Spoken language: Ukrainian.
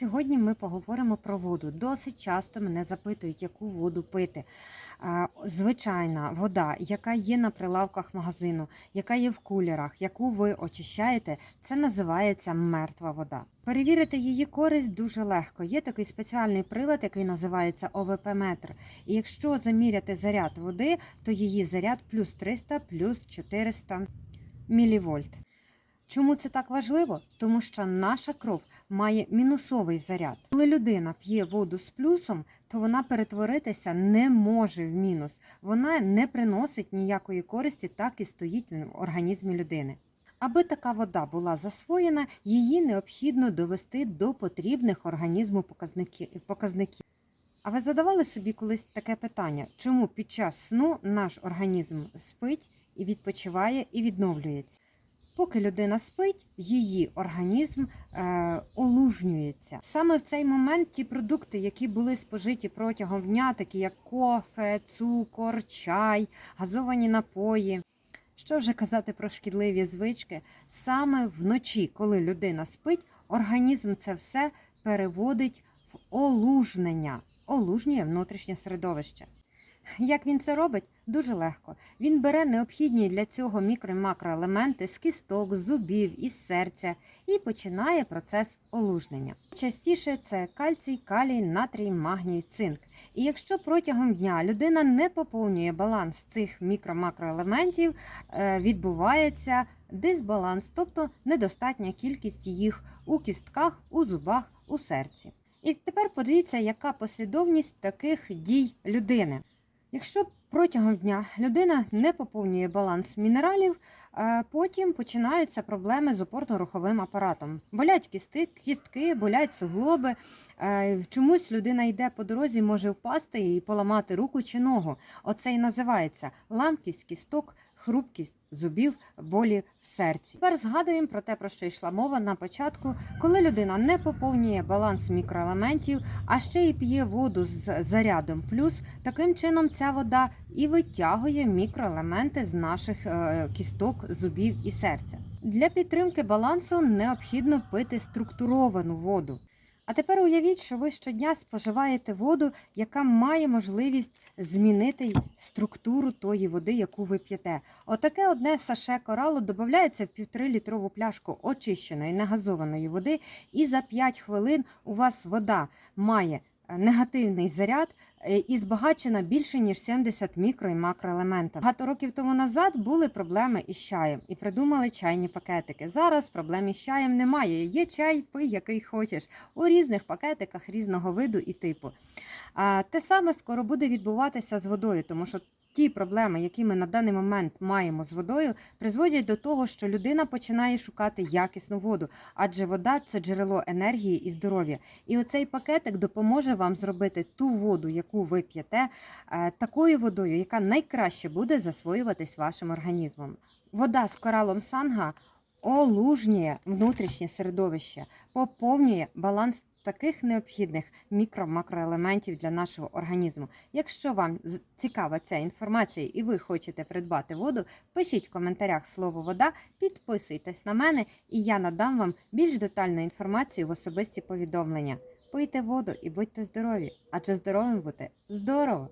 Сьогодні ми поговоримо про воду. Досить часто мене запитують, яку воду пити. Звичайна вода, яка є на прилавках магазину, яка є в кулерах, яку ви очищаєте, це називається мертва вода. Перевірити її користь дуже легко. Є такий спеціальний прилад, який називається ОВП-метр. І якщо заміряти заряд води, то її заряд плюс 300, плюс 400 мілівольт. Чому це так важливо? Тому що наша кров має мінусовий заряд. Коли людина п'є воду з плюсом, то вона перетворитися не може в мінус. Вона не приносить ніякої користі, так і стоїть в організмі людини. Аби така вода була засвоєна, її необхідно довести до потрібних організму показників. А ви задавали собі колись таке питання, чому під час сну наш організм спить і відпочиває і відновлюється? Поки людина спить, її організм е, олужнюється. Саме в цей момент ті продукти, які були спожиті протягом дня, такі як кофе, цукор, чай, газовані напої. Що вже казати про шкідливі звички? Саме вночі, коли людина спить, організм це все переводить в олужнення, олужнює внутрішнє середовище. Як він це робить? Дуже легко. Він бере необхідні для цього мікро- і макроелементи з кісток, з зубів, із серця і починає процес олужнення. Частіше це кальцій, калій, натрій, магній, цинк. І якщо протягом дня людина не поповнює баланс цих мікро-макроелементів, е, відбувається дисбаланс, тобто недостатня кількість їх у кістках, у зубах, у серці. І тепер подивіться, яка послідовність таких дій людини. Якщо протягом дня людина не поповнює баланс мінералів, е, потім починаються проблеми з опорно-руховим апаратом. Болять кісти, кістки, болять суглоби. Е, Чомусь людина йде по дорозі, може впасти і поламати руку чи ногу. Оце і називається ламкість кісток, хрупкість зубів, болі в серці. Тепер згадуємо про те, про що йшла мова на початку, коли людина не поповнює баланс мікроелементів, а ще й п'є воду з зарядом плюс. Таким чином ця вода і витягує мікроелементи з наших е, кісток, зубів і серця. Для підтримки балансу необхідно пити структуровану воду. А тепер уявіть, що ви щодня споживаєте воду, яка має можливість змінити структуру тої води, яку ви п'єте. Отаке одне саше коралу додається в півтори-літрову пляшку очищеної негазованої води, і за 5 хвилин у вас вода має негативний заряд е, і збагачена більше ніж 70 мікро і макроелементів. Багато років тому назад були проблеми із чаєм і придумали чайні пакетики. Зараз проблем із чаєм немає. Є чай, пий, який хочеш, у різних пакетиках різного виду і типу. А те саме скоро буде відбуватися з водою, тому що ті проблеми, які ми на даний момент маємо з водою, призводять до того, що людина починає шукати якісну воду, адже вода це джерело енергії і здоров'я. І оцей пакетик допоможе вам зробити ту воду, яку ви п'єте, е, такою водою, яка найкраще буде засвоюватись вашим організмом. Вода з коралом санга олужнює внутрішнє середовище, поповнює баланс таких необхідних мікро-макроелементів для нашого організму. Якщо вам цікава ця інформація і ви хочете придбати воду, пишіть в коментарях слово вода, підписуйтесь на мене, і я надам вам більш детальну інформацію в особисті повідомлення. Пийте воду і будьте здорові, адже здоровим бути здорово!